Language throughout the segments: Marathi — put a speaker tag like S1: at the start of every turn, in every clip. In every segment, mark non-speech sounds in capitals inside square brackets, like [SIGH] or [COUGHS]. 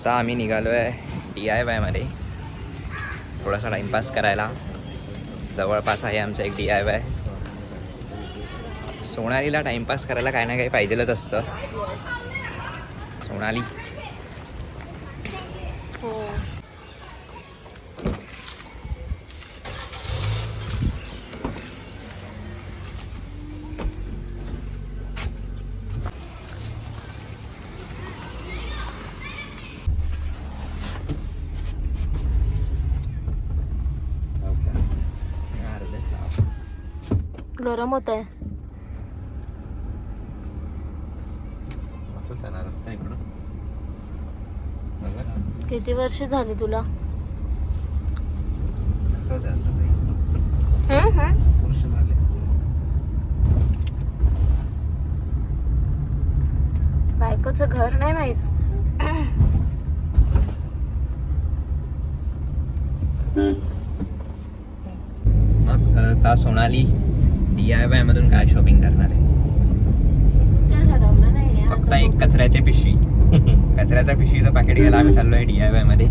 S1: आता आम्ही निघालो आहे डी आय वायमध्ये थोडासा टाईमपास करायला. जवळपास आहे आमचं एक डी आय वाय सोनालीला टाईमपास करायला काही ना काही पाहिजेलच असतं. सोनाली
S2: हो गरम होत आहे. किती वर्ष झाली तुला? बायकोचं घर नाही माहीत.
S1: सोनाली डी आय वाय मधून काय शॉपिंग करणार आहे? फक्त एक कचऱ्याची पिशवी. [LAUGHS] कचऱ्याच्या पिशवीचं पॅकेट घ्यायला आम्ही चाललोय डी आय वायमध्ये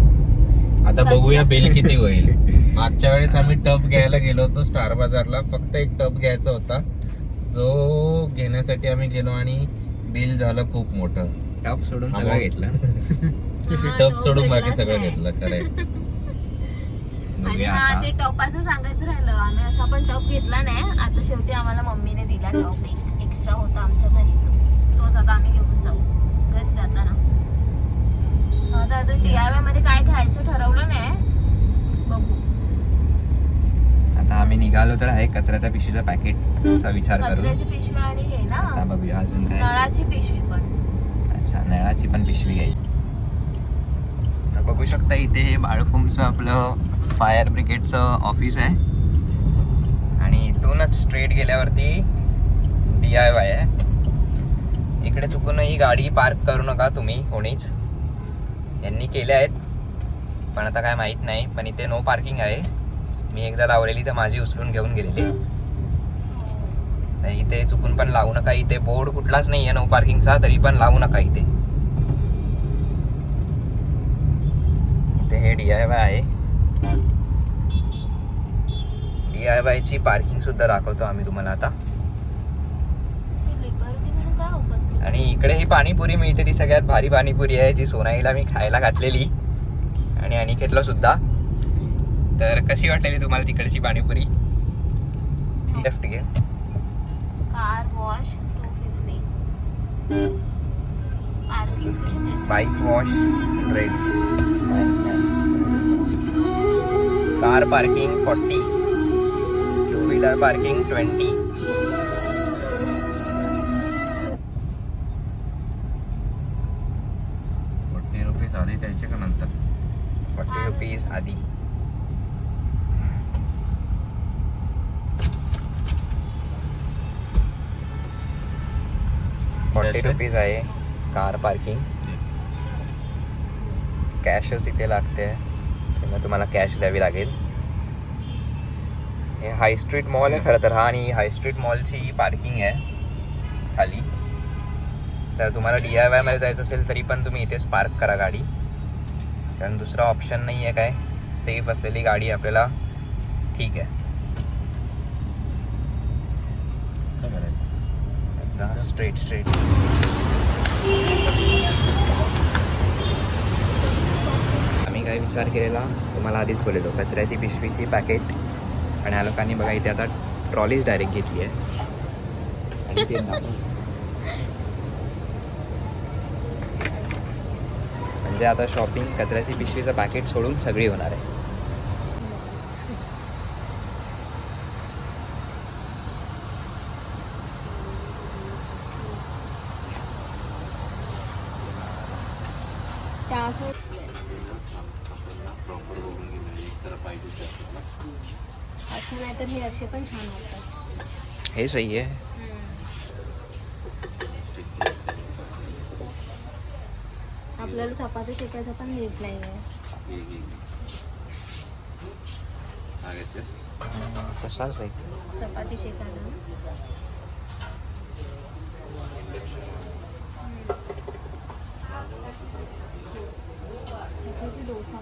S3: आता बघूया बिल किती होईल. [LAUGHS] मागच्या वेळेस आम्ही टप घ्यायला गेलो होतो स्टार बाजारला. फक्त एक टप घ्यायचा होता. जो घेण्यासाठी आम्ही गेलो आणि बिल झालं खूप मोठं.
S1: टॉप सोडून सगळं. घेतलं.
S3: टप सोडून बाकी सगळं घेतलं करेक्ट [LAUGHS]
S2: आणि हा. ते टॉपाचं सांगायचं राहिलं आम्ही असा पण टॉप घेतला नाही. आता शेवटी आम्हाला मम्मीने दिला टॉप एक. एक्स्ट्रा होता आमच्या घरी तो. तोच आता आम्ही घेऊन जाऊ. घरी जाताना. आता अजून DIY मध्ये काय घ्यायचं ठरवलं नाही. बघू.
S1: आता आम्ही निघालो तर आहे कचऱ्याच्या पिशवीचं पॅकेटचा विचार करू
S2: कचऱ्याची पिशवी आणि हे ना
S1: बघूया अजून काय.
S2: नळाची पिशवी पण.
S1: अच्छा नळाची पण पिशवी घ्यायची. तर बघू शकता इथे हे बाळकुमचं आपलं फायर ब्रिगेडचं ऑफिस आहे. आणि इथूनच स्ट्रेट गेल्यावरती डी आय वाय आहे. इकडे चुकून ही गाडी पार्क करू नका तुम्ही कोणीच. यांनी केले आहेत पण आता काय माहीत नाही. पण इथे नो पार्किंग आहे. मी एकदा लावलेली तर माझी उचलून घेऊन गेलेली. तर इथे चुकून पण लावू नका इथे. बोर्ड कुठलाच नाही आहे नो पार्किंगचा तरी पण लावू नका इथे इथे हे डी आय वाय आहे डी आय वायची पार्किंग सुद्धा दाखवतो आम्ही तुम्हाला आता. आणि इकडे ही पाणीपुरी मिळते ती सगळ्यात भारी पाणीपुरी आहे जी सोनाईला मी खायला घातलेली. आणि अनिकेतला सुद्धा. तर कशी वाटलेली तुम्हाला तिकडची पाणीपुरी? लेफ्ट घे.
S2: Car wash
S1: bike wash red car parking forty two wheeler parking twenty.
S3: Forty rupees आधी द्यायचे का नंतर.
S1: फॉर्टी रुपीज आधी. फॉर्टी? रुपीज आहे कार पार्किंग. कॅशच इथे लागते. त्यामुळे तुम्हाला कॅश द्यावी लागेल. हे हाय स्ट्रीट मॉल आहे खरं तर हा आणि हाय स्ट्रीट मॉलची पार्किंग आहे खाली. तर तुम्हाला डी आय वायमध्ये जायचं असेल तरी पण तुम्ही इथेच पार्क करा गाडी. कारण दुसरा ऑप्शन नाही आहे काय. सेफ असलेली गाडी आपल्याला ठीक आहे. स्ट्रेट स्ट्रेट आम्ही काय विचार केलेला? तुम्हाला आधीच बोललो. कचऱ्याची पिशवीची पॅकेट आणि या लोकांनी बघा इथे आता ट्रॉलीच डायरेक्ट घेतली आहे म्हणजे आता शॉपिंग कचऱ्याची पिशवीचं पॅकेट सोडून सगळी होणार आहे
S2: त्या
S3: Proper बघून गेलं. एक तर पाहिजे ते आपल्याला.
S2: असं नाही तर हे असे पण छान वाटतात.
S1: हे सही आहे.
S2: आपल्याला चपाती शेकायचं पण नीट नाही आहे?
S1: कशाच आहे
S2: chapati शेकायला. Dosa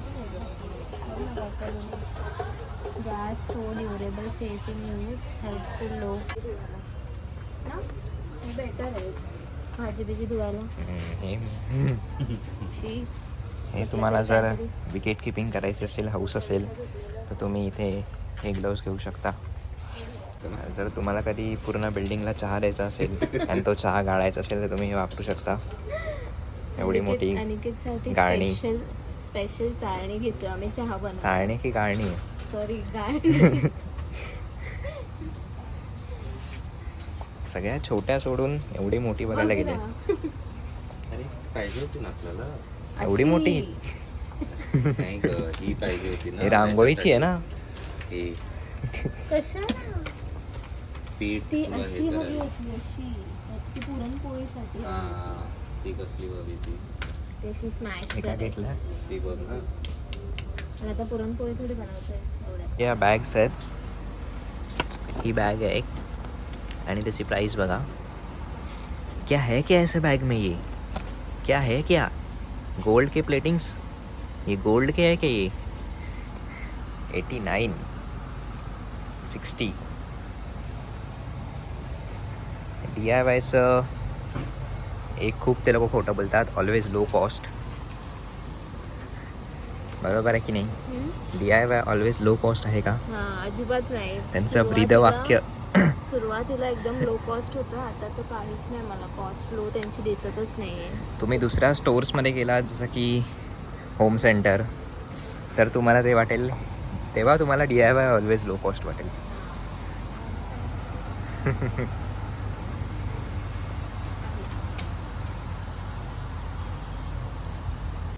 S2: gas stove durable safe in use helpful low ना बेटर आहे भाजी बिजी धुवायला
S1: हे
S2: शी.
S1: हे तुम्हाला जर विकेट किपिंग करायची असेल हाऊस असेल तर तुम्ही इथे हे ग्लोव्स घेऊ शकता. जर तुम्हाला कधी पूर्ण बिल्डिंगला चहा द्यायचा असेल आणि तो चहा गाळायचा असेल तर तुम्ही हे वापरू शकता. एवढी मोठी गाळणी.
S2: स्पेशल स्पेशल चाळणी घेतो आम्ही चहा बनवतो
S1: चाळणी की गाळणी आहे
S2: सॉरी
S1: सगळ्या छोट्या सोडून एवढी मोठी बघायला
S2: बघ
S1: गेले.
S3: अरे पाहिजे होती ना आपल्याला?
S1: एवढी. मोठी?
S3: नाही ग ही पाहिजे होती ना
S1: हे रांगोळीची आहे ना?
S3: हे.
S2: कशाला?
S3: पीठ
S2: ती
S3: हे
S2: अशी हवी
S3: करायला.
S2: होती अशी. ती पुरणपोळीसाठी.
S3: हा, ती कसली हवी ती
S2: स्मॅश करायची.
S1: घेतलं
S3: ती बघ ना.
S1: या बॅग्स आहेत ही बॅग आहे एक. आणि त्याची प्राइस बघा क्या है क्या ऐसे बैग में ये? क्या है क्या? गोल्ड के प्लेटिंग्स ये गोल्ड के है क्या ये? Eighty nine sixty D I वायचं एक खूप ते लोक खोटं बोलतात ऑलवेज लो कॉस्ट बरोबर आहे की नाही? D I Y always low cost आहे का?
S2: अजिबात नाही.
S1: त्यांचं ब्रीदवाक्य
S2: सुरुवातीला- [COUGHS] सुरुवातीला एकदम लो कॉस्ट होतं आता तर काहीच नाही मला. कॉस्ट लो त्यांची दिसतच नाहीये.
S1: तुम्ही दुसऱ्या स्टोर्समध्ये गेलात जसं की होम सेंटर तर तुम्हाला ते वाटेल तेव्हा तुम्हाला D I Y always low cost वाटेल. [LAUGHS]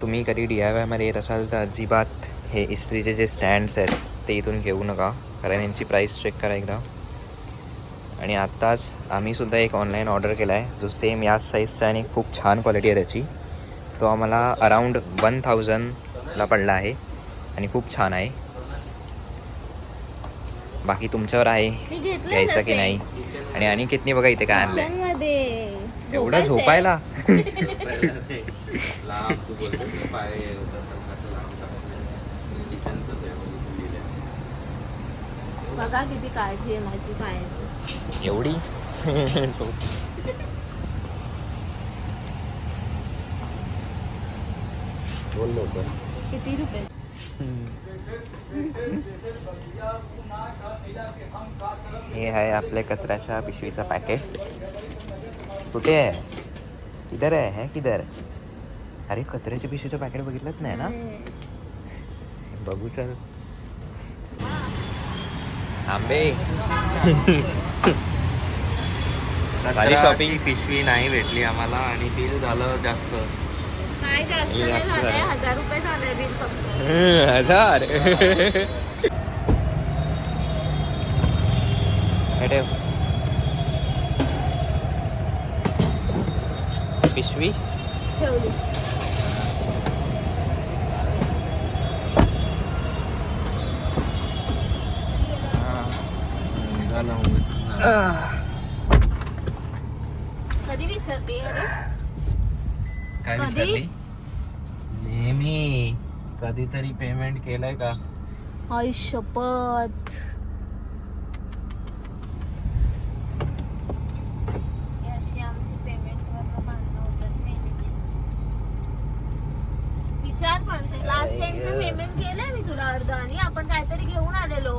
S1: तुम्ही कधी डी आय वायमध्ये येत असाल तर अजिबात हे इस्त्रीचे जे स्टँड्स आहेत ते इथून घेऊ नका. कारण यांची प्राईस चेक करा एकदा. आणि आत्ताच आम्ही सुद्धा एक ऑनलाईन ऑर्डर केला आहे जो सेम याच साईजचा आणि खूप छान क्वालिटी आहे त्याची. तो आम्हाला अराऊंड वन थाउजंडला पडला आहे आणि खूप छान आहे. बाकी तुमच्यावर आहे घ्यायचं की नाही? आणि आणि कितनी बघा इथे काय
S2: मध्ये
S1: एवढं झोपायला? [LAUGHS] [LAUGHS]
S3: तू पाय तर. किचनचंच आहे बघ
S2: किती काळजी आहे माझी पायाची.
S1: एवढी.
S3: बोल लवकर.
S2: किती रुपये?
S1: हे आहे आपल्या कचऱ्याच्या पिशवीचं पॅकेट कुठे आहे? किधर आहे है किधर? अरे कचऱ्याच्या पिशवीचं पॅकेट बघितलंच नाही ना? बघू चल. आंबे शॉपिंग
S3: पिशवी नाही भेटली आम्हाला आणि बिल झालं जास्त.
S2: काय जास्त नाही
S1: असं
S2: झालंय.
S1: आहे.
S2: हजार.
S1: पिशवी
S2: ठेवली
S3: झालं उगाच झालं.
S2: कधी विसरते अरे
S3: काय
S2: कधी?
S3: विसरली? नेहमी कधीतरी पेमेंट केलंय का?
S2: नेहमीची. विचार पण लास्ट टाइमचं पेमेंट केलंय मी तुला अर्ध आणि आपण काहीतरी घेऊन आलेलो.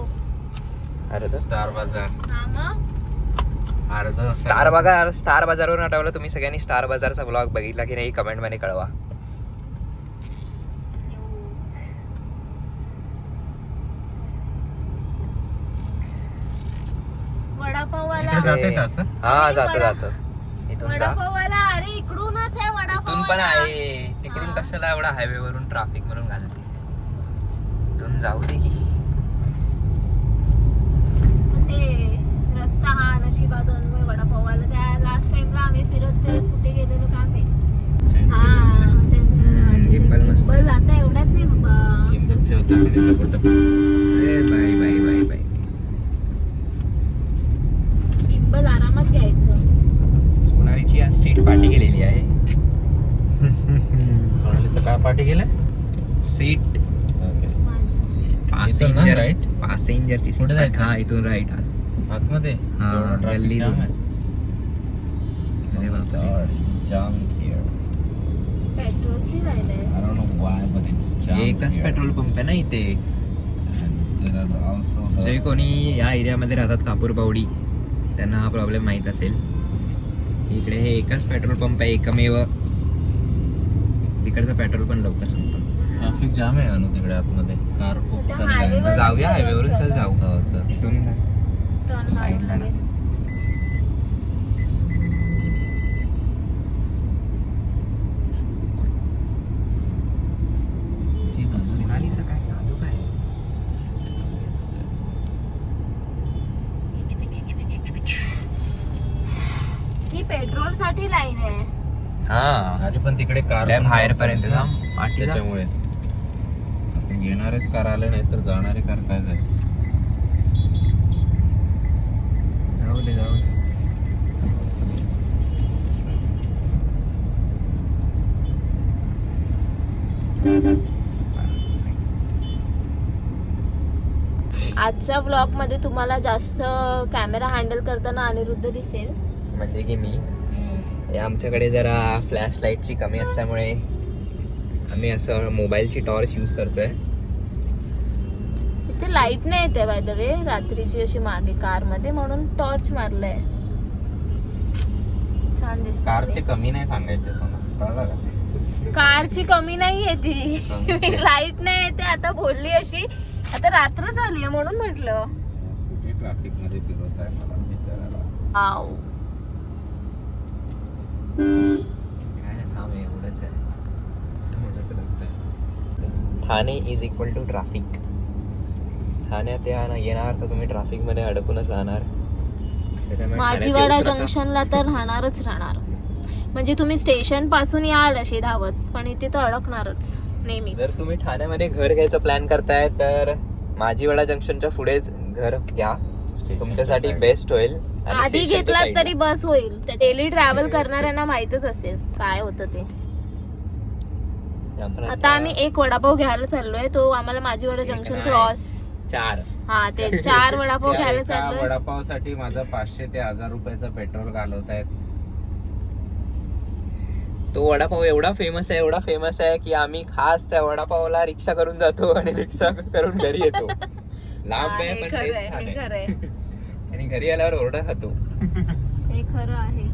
S1: अर्ध
S3: स्टार बाजार
S2: हा मग?
S3: अर्ध
S1: स्टार बाजार स्टार बाजारवरून आठवलं तुम्ही सगळ्यांनी स्टार बाजारचा ब्लॉग बघितला की नाही कमेंटमध्ये कळवा.
S2: वडापाववाला.
S3: इकडे जाते का असं?
S1: हा जात जात. इथून जा.
S2: वडापाववाला अरे इकडूनच आहे वडापाव
S1: इथून पण आहे. तिकडून. कशाला एवढा हायवे वरून ट्रॅफिक म्हणून घालते? इथून जाऊ दे की.
S2: ते हा नशिबा दोन वडापाववाला त्या लास्ट टाइमला आम्ही फिरत फिरत कुठे गेलेलो काय माहीत हा आता एवढ्यात नाही
S1: bye bye bye bye
S2: gimbal आरामात घ्यायचं.
S1: सोनालीची आज सीट पार्टी केलेली आहे.
S3: सोनालीचं काय पार्टी केलं
S1: सीट. Passenger
S3: right?
S1: पॅसेंजरची
S3: कुठे जायचं?
S1: हा इथून राईट
S3: आतमध्ये
S1: हा, गल्ली दूर.
S3: आहे.
S1: अरे बापरे.
S3: It's jam
S1: एकच. पेट्रोल पंप आहे ना इथे
S3: And there are also the-
S1: जे कोणी या एरियामध्ये राहतात कापूर बावडी त्यांना हा प्रॉब्लेम माहीत असेल इकडे हे एकच पेट्रोल पंप आहे एकमेव तिकडचं पेट्रोल पण लवकर संपतं
S3: ट्रॅफिक जाम आहे अनु तिकडे आतमध्ये कार खूप
S2: त्या
S3: सारी
S2: highway
S3: आहे.
S2: वर-
S1: जाऊया हायवेवरून चल जाऊ
S3: हो, चल.
S1: इथून
S2: टर्न
S1: Side ला ना.
S2: लगेच
S3: ही
S2: ही पेट्रोलसाठी लाईन आहे.
S1: हा.
S3: अरे पण तिकडे कार लावतात
S1: पर्यंत.
S3: त्याच्यामुळे. आता येणारेच कार आले नाही तर जाणारे कार काय जाईल
S1: जाऊ दे जाऊ दे.
S2: आजच्या ब्लॉगमध्ये तुम्हाला जास्त कॅमेरा हँडल करताना अनिरुद्ध दिसेल.
S1: म्हणजे की मी. आमच्याकडे जरा फ्लॅश लाईटची कमी असल्यामुळे आम्ही असं मोबाईलची टॉर्च यूज करतोय.
S2: इथे लाइट नाही येते बाय द वे रात्रीची अशी मागे कारमध्ये म्हणून टॉर्च मारलंय. छान
S3: कारची
S2: दिसत
S3: कमी नाही सांगायची सोना
S2: कारची कमी नाहीये ती.
S3: कमी. [LAUGHS]
S2: लाइट नाही येते. आता बोलली अशी आता रात्र झाली म्हणून म्हटलं.
S3: ट्रॅफिकमध्ये फिरवत आहे. मला विचारायला
S1: Thane is equal to traffic ठाण्यात या- येणार तर तुम्ही ट्रॅफिकमध्ये अडकूनच राहणार. नका.
S2: जंक्शनला तर राहणारच राहणार. म्हणजे तुम्ही स्टेशनपासून याल अशी धावत पण इथे तर अडकणारच. नेहमीच.
S1: जर तुम्ही ठाण्यामध्ये घर घ्यायचं प्लॅन करताय तर माझीवाडा जंक्शनच्या पुढेच घर घ्या. तुमच्यासाठी. बेस्ट होईल
S2: आधी
S1: स्टेशनच्या
S2: घेतलात
S1: side ला.
S2: तरी बस होईल. डेली ट्रॅव्हल करणाऱ्यांना माहितच असेल काय होतं ते. आता आम्ही एक वडापाव घ्यायला चाललोय तो आम्हाला माझीवाडा
S1: एक
S2: जंक्शन. क्रॉस
S1: चार.
S2: हा ते चार वडापाव [LAUGHS] घ्यायला चाललोय.
S3: वडापावसाठी माझं पाचशे ते हजार रुपयाचं पेट्रोल घालवतायत.
S1: तो वडापाव एवढा फेमस आहे एवढा फेमस आहे की आम्ही खास त्या वडापावला रिक्षा करून जातो आणि रिक्षा करून घरी येतो. [LAUGHS] लांब
S2: हा,
S1: आहे पण
S2: आहे,
S1: छान
S2: हे. [LAUGHS]
S1: आणि घरी आल्यावर ओरडा खातो
S2: हे खरं आहे.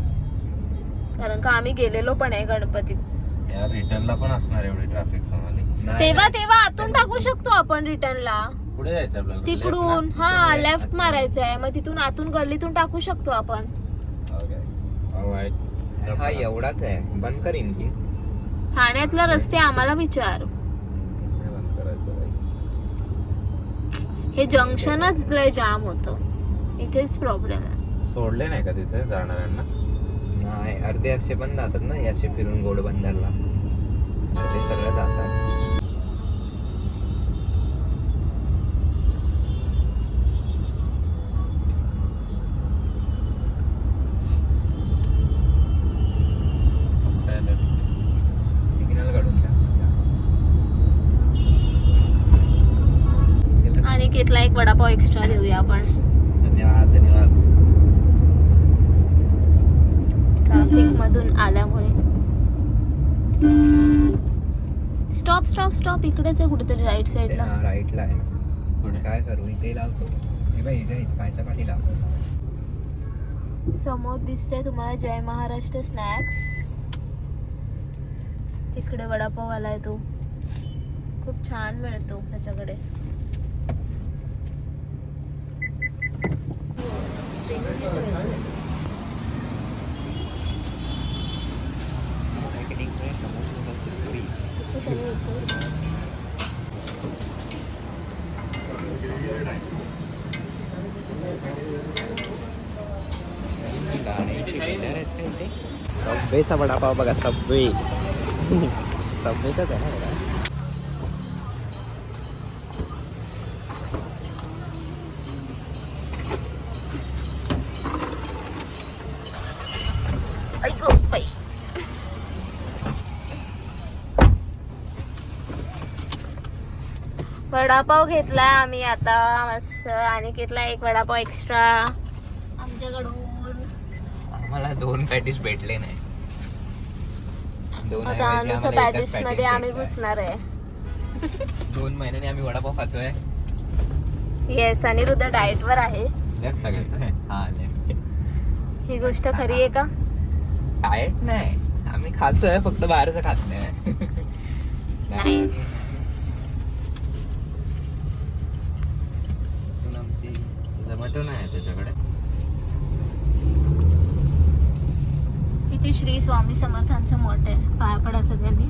S2: कारण का आम्ही गेलेलो पण आहे गणपतीत.
S3: या रिटर्नला पण असणार एवढी ट्रॅफिक
S1: नाही,
S2: तेव्हा. तेव्हा आतून टाकू शकतो आपण रिटर्नला.
S3: पुढे जायचं आपल्याला.
S2: तिकडून? हा लेफ्ट मारायचं आहे मग तिथून आतून गल्लीतून टाकू शकतो आपण.
S1: हा एवढाच आहे. बंद कर इंजिन
S2: ठाण्यातला रस्ते आम्हाला विचार.
S3: हे बंद करायचं बाई.
S2: हे जंक्शनच लय जाम होतं. इथेच प्रॉब्लेम आहे.
S3: सोडले नाही का तिथे जाणाऱ्यांना?
S1: नाही अर्धे असे पण जातात ना हे असे फिरून गोड बंदरला. अर्धे सगळं जातात
S3: काय नाही.
S1: सिग्नल काढून द्या
S2: केतला एक वडापाव एक्स्ट्रा देऊया आपण.
S3: धन्यवाद धन्यवाद.
S2: ट्रॅफिक मधून आल्यामुळे. स्टॉप स्टॉप स्टॉप इकडेच आहे कुठेतरी राईट साईडला
S1: राईटला आहे. काय करू इथे लावतो. हे बाई इथे पायच्या पाठी लाव
S2: समोर दिसतंय तुम्हाला जय महाराष्ट्र स्नॅक्स तिकडे वडापाव आलाय तो. खूप छान मिळतो त्याच्याकडे.
S1: सबवेचा वडापाव बघा सबवे सबवेचाच आहे ना
S2: वडापाव घेतलाय आम्ही आता मस्त. आणि घेतला एक वडापाव एक्स्ट्रा आमच्याकडून.
S1: आम्हाला दोन पॅटीस भेटले नाही. दोन
S2: आता
S1: पॅटीसमध्ये
S2: आम्ही. घुसणार आहे.
S1: दोन महिन्याने आम्ही वडापाव खातोय.
S2: येस अनिरुद्ध डाएट वर आहे.
S1: हा.
S2: ही गोष्ट खरी आहे का?
S1: डाएट नाही. आम्ही खातोय फक्त बाहेरचं खात नाही
S2: नाईस
S1: इथून आमची
S3: झोमॅटो नाही आहे त्याच्याकडे.
S2: श्री स्वामी समर्थांचं मोठ आहे. पाया पडा सगळ्यांनी.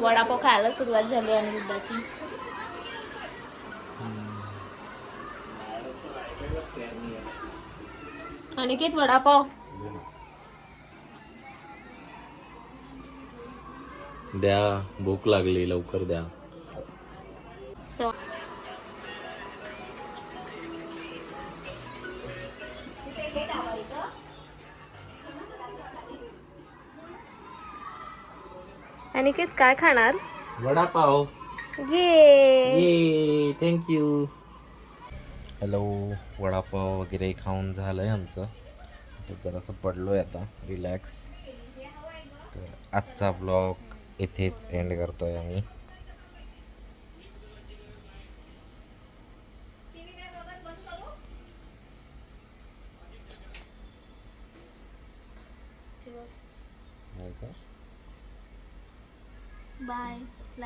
S2: वडापाव खायला सुरुवात झाली अनिरुद्धाची अनिकेत वडापाव.
S3: द्या भूक लागली लवकर द्या.
S2: सो अनिकेत काय खाणार?
S3: वडापाव.
S2: ये.
S3: ये थँक्यू हॅलो वडापाव वगैरे खाऊन झालंय आमचं. असं जरासं पडलोय आता रिलॅक्स तर आजचा ब्लॉग इथेच एंड करतोय आम्ही काय काय
S2: बाय